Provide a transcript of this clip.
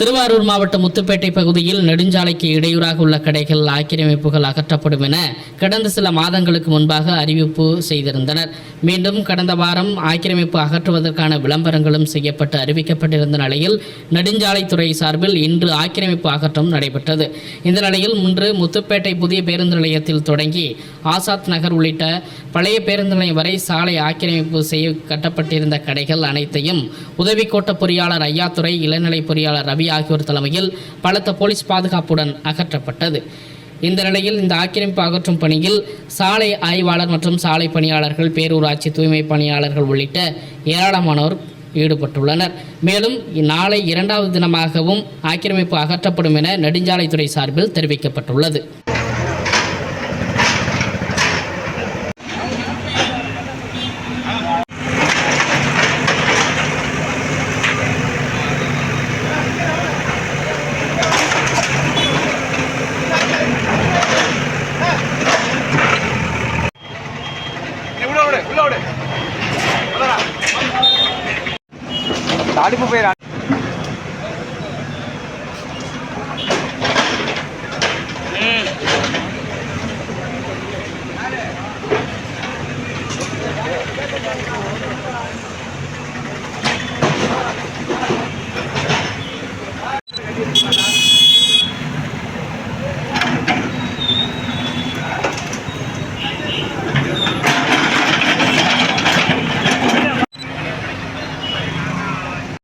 திருவாரூர் மாவட்டம் முத்துப்பேட்டை பகுதியில் நெடுஞ்சாலைக்கு இடையூறாக உள்ள கடைகள் ஆக்கிரமிப்புகள் அகற்றப்படும் என கடந்த சில மாதங்களுக்கு முன்பாக அறிவிப்பு செய்திருந்தனர். மீண்டும் கடந்த வாரம் ஆக்கிரமிப்பு அகற்றுவதற்கான விளம்பரங்களும் செய்யப்பட்டு அறிவிக்கப்பட்டிருந்த நிலையில் நெடுஞ்சாலைத்துறை சார்பில் இன்று ஆக்கிரமிப்பு அகற்றம் நடைபெற்றது. இந்த நிலையில் இன்று முத்துப்பேட்டை புதிய பேருந்து நிலையத்தில் தொடங்கி ஆசாத் நகர் உள்ளிட்ட பழைய பேருந்து நிலையம் வரை சாலை ஆக்கிரமிப்பு செய்ய கட்டப்பட்டிருந்த கடைகள் அனைத்தையும் உதவி கோட்ட பொறியாளர் ஐயாத்துறை இளநிலை பொறியாளர் ரவி ஆகியோர் தலைமையில் பலத்த போலீஸ் பாதுகாப்புடன் அகற்றப்பட்டது. இந்த நிலையில் இந்த ஆக்கிரமிப்பு அகற்றும் பணியில் சாலை ஆய்வாளர் மற்றும் சாலை பணியாளர்கள் பேரூராட்சி தூய்மை பணியாளர்கள் உள்ளிட்ட ஏராளமானோர் ஈடுபட்டுள்ளனர். மேலும் நாளை இரண்டாவது தினமாகவும் ஆக்கிரமிப்பு அகற்றப்படும் என நெடுஞ்சாலைத்துறை சார்பில் தெரிவிக்கப்பட்டுள்ளது. தாடிப்பு பேர்